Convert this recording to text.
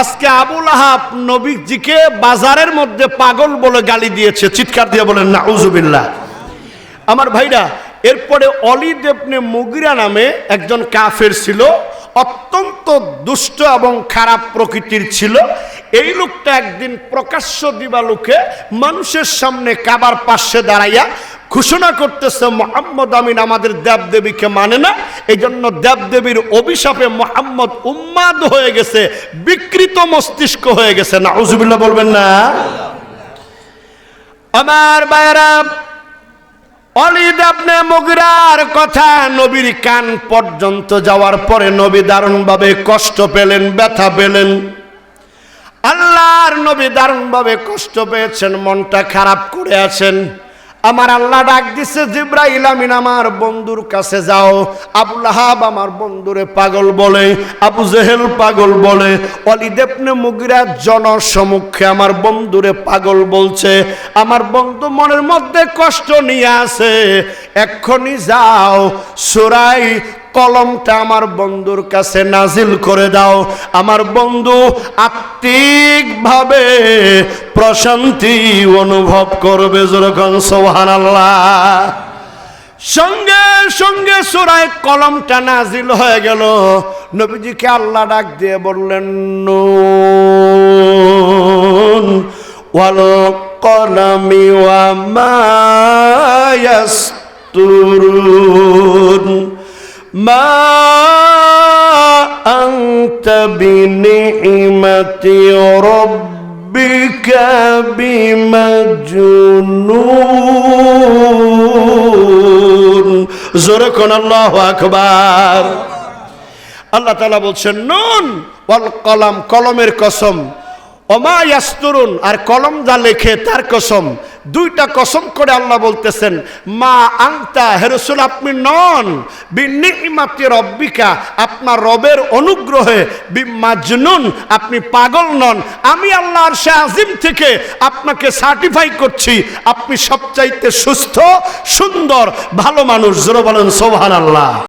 আজকে আবুল আহাব নবীজিকে বাজারের মধ্যে পাগল বলে গালি দিয়েছে। চিৎকার দিয়ে বলেন না উজুবিল্লাহ আমার ভাইরা, এরপরে অলি দেবনে মুগিরা নামে একজন কাফের ছিল, অত্যন্ত দুষ্ট এবং খারাপ প্রকৃতির ছিল। এই লোকটা একদিন প্রকাশ্য দিবালোকে মানুষের সামনে কাবার পাশে দাঁড়াইয়া ঘোষণা করতেছে, মোহাম্মদ আমিন আমাদের দেবদেবীকে মানে না। এই জন্য দেবদেবীর অভিশাপে মোহাম্মদ উম্মাদ হয়ে গেছে, বিকৃত মস্তিষ্ক হয়ে গেছে। না উজুবিল্লাহ বলবেন না। আমার বাইরা অলিদ আপনি মগিরার কথা নবীর কান পর্যন্ত যাওয়ার পরে নবী দারুণভাবে কষ্ট পেলেন, ব্যথা পেলেন। আল্লাহর নবী দারুণভাবে কষ্ট পেয়েছেন, মনটা খারাপ করে আছেন। আমার আল্লাহ ডাক দিছে, জিব্রাইল আমিন, আমার বন্ধুর কাছে যাও। আবুল আহাব আমার বন্ধুরে পাগল বলে, আবু জেহেল পাগল বলে অলিদেবনে মুগিরা জনসমুখে আমার বন্ধুরে পাগল বলছে, আমার বন্ধু মনের মধ্যে কষ্ট নিয়ে আছে, এক্ষুনি যাও, সুরাই কলমটা আমার বন্ধুর কাছে নাজিল করে দাও। আমার বন্ধু আত্মিকভাবে প্রশান্তি অনুভব করবে যেরকম সোহান আল্লাহ সঙ্গে সঙ্গে সুরায় কলমটা নাজিল হয়ে গেল। নবীজিকে আল্লাহ ডাক দিয়ে বললেন, নুন, ওয়াল কলমি ওয়া মা ইয়াসতুরুন, মা আনতা বিনি'মাতি রাব্বিকা বিমাজনুন بمجنون. কোন আল্লাহ أكبر আল্লাহ তালা বলছেন নুন ওয়াল কলম কলমের কসম। অমা আর কলম যা লেখে তার কসম। দুইটা কসম করে আল্লাহ বলতেছেন, মা আংতা হেরসুল আপনি নন বিনিমাতি রব্বিকা, আপনার রবের অনুগ্রহে, বিমাজনুন, আপনি পাগল নন। আমি আল্লাহর আজিম থেকে আপনাকে সার্টিফাই করছি, আপনি সবচাইতে সুস্থ, সুন্দর, ভালো মানুষ। জোরে বলেন সোহান আল্লাহ